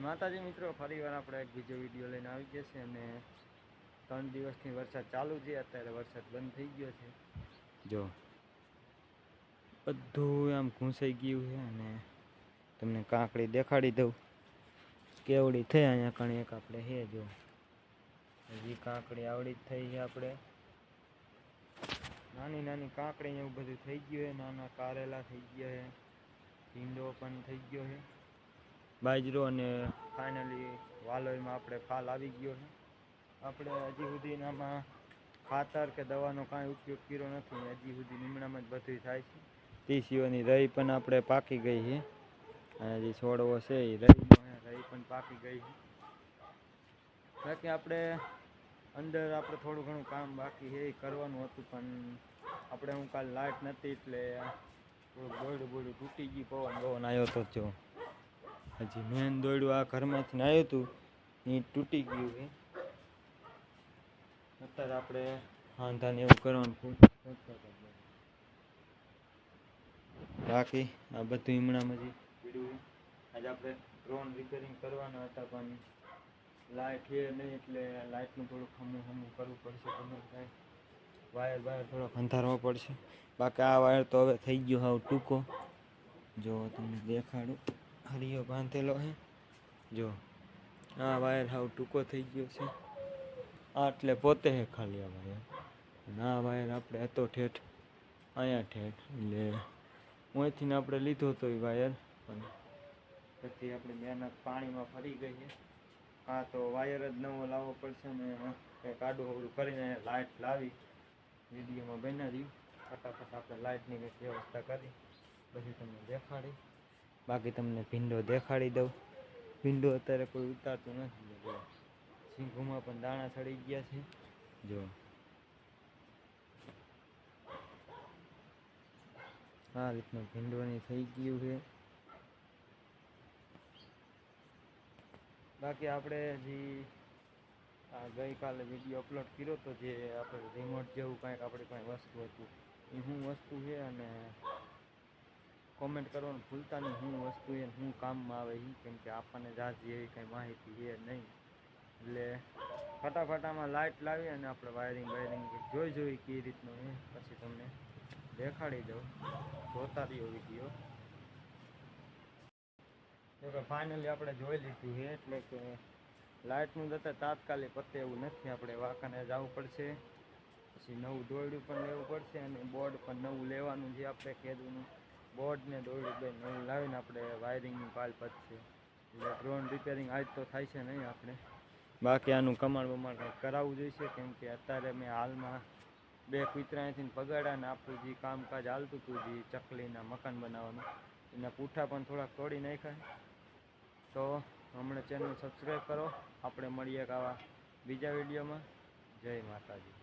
માતાજી મિત્રો ફરીવાર આપણે એક બીજો વીડિયો લઈને આવી ગયા છે અને ત્રણ દિવસથી વરસાદ ચાલુ છે. અત્યારે વરસાદ બંધ થઈ ગયો છે. જો, બધું આમ ઘૂંસાઈ ગયું છે અને તમને કાંકડી દેખાડી દઉં. કેવડી થઈ અહીંયા કણી એક આપણે હે જો. હજી કાંકડી આવડી જ થઈ છે આપણે. નાની નાની કાંકડી એવું બધું થઈ ગયું છે. નાના કારેલા થઈ ગયા છે. ભીંડો પણ થઈ ગયો છે. બાજરો અને ફાઇનલી વાલોયમાં આપણે ફાલ આવી ગયો છે. આપણે હજી સુધીનામાં ખાતર કે દવાનો કાંઈ ઉપયોગ કર્યો નથી. હજી સુધી લીમડામાં જ બધું થાય છે. તીસીઓની રહી પણ આપણે પાકી ગઈ છે. અને જે છોડવો છે એ રહીનો રહી પણ પાકી ગઈ છે. બાકી આપણે અંદર આપણે થોડું ઘણું કામ બાકી છે, એ કરવાનું હતું, પણ આપણે હું કાલ લાઇટ નથી એટલે થોડું દોડું બોડું તૂટી ગયું, પવન પવન આવ્યો તો જો. હજી મેન દોડ્યું આ ઘરમાંથી આવ્યું હતું એ તૂટી ગયું છે. અત્યારે આપણે હાંધાને એવું કરવાનું બાકી આ બધું હમણાં આજે આપણે ડ્રોન રિપેરિંગ કરવાના હતા, પણ લાઇટ છે નહીં એટલે લાઇટનું થોડુંક હમું હમું કરવું પડશે, ગમે થાય. વાયર વાયર થોડોક અંધારવો પડશે. બાકી આ વાયર તો હવે થઈ ગયો હાવ ટૂંકો. જો તમને દેખાડું. હરિયો બાંધેલો છે જો, આ વાયર હાવ ટૂંકો થઈ ગયો છે. આ એટલે પોતે હે ખાલી આ વાયર. અને આ વાયર આપણે હતો ઠેઠ, અહીંયા ઠેઠ એટલે અહીંથી આપણે લીધો હતો એ વાયર, પણ પછી આપણે મહેનત પાણીમાં ફરી ગઈ છે હા તો વાયર જ નવો લાવવો પડશે ને કંઈક આડું અવડું કરીને લાઇટ લાવી. વિડીયોમાં બનાવી ફટાફટ આપણે લાઇટની કંઈક વ્યવસ્થા કરી. પછી તમને દેખાડી. બાકી તમને ભીંડો દેખાડી દઉં. ભીંડો અત્યારે કોઈ ઉતારતું નથી. જો, સિંગોમાં પણ દાણા ચડી ગયા છે. જો. આ રીતનું ભીંડોની થઈ ગયું છે. બાકી આપણે હજી આ ગઈકાલે વીડિયો અપલોડ કર્યો તો જે આપણે રિમોટ જેવું કાંઈક આપણી પાસે વસ્તુ હતું, એ શું વસ્તુ છે અને કોમેન્ટ કરવાનું ભૂલતા નહીં. શું વસ્તુ એ શું કામમાં આવે એ કેમ કે આપણને જાજી એવી કંઈ માહિતી એ નહીં. એટલે ફટાફટ આમાં લાઇટ લાવી અને આપણે વાયરિંગ વાયરિંગ જોઈ જોઈ કઈ રીતનું એ પછી તમને દેખાડી દઉં. જોતા રહ્યો વીડિયો જો ફાઇનલી આપણે જોઈ લીધું છે એટલે કે લાઇટનું જતા તાત્કાલિક પતે એવું નથી. આપણે વાંકાને જવું પડશે. પછી નવું દોરડું પણ લેવું પડશે અને બોર્ડ પણ નવું લેવાનું જે આપણે કીધું બોર્ડ ને દોરડું બે નવું લાવીને આપણે વાયરિંગની પાલ પતશે એટલે ડ્રોન રિપેરિંગ આજ તો થાય છે નહીં આપણે. બાકી આનું કમાણ બમાણ કંઈક કરાવવું જોઈશે? કેમ કે અત્યારે મેં હાલમાં બે કૂતરા અહીંથી પગાડ્યા આપણું જે કામકાજ હાલતું હતું, જે ચકલીના મકાન બનાવવાનું, એના પૂઠા પણ થોડાક તોડી નાખ્યા તો હમણાં ચેનલ સબસ્ક્રાઈબ કરો. આપણે મળીએ એક આવા બીજા વિડીયોમાં. જય માતાજી.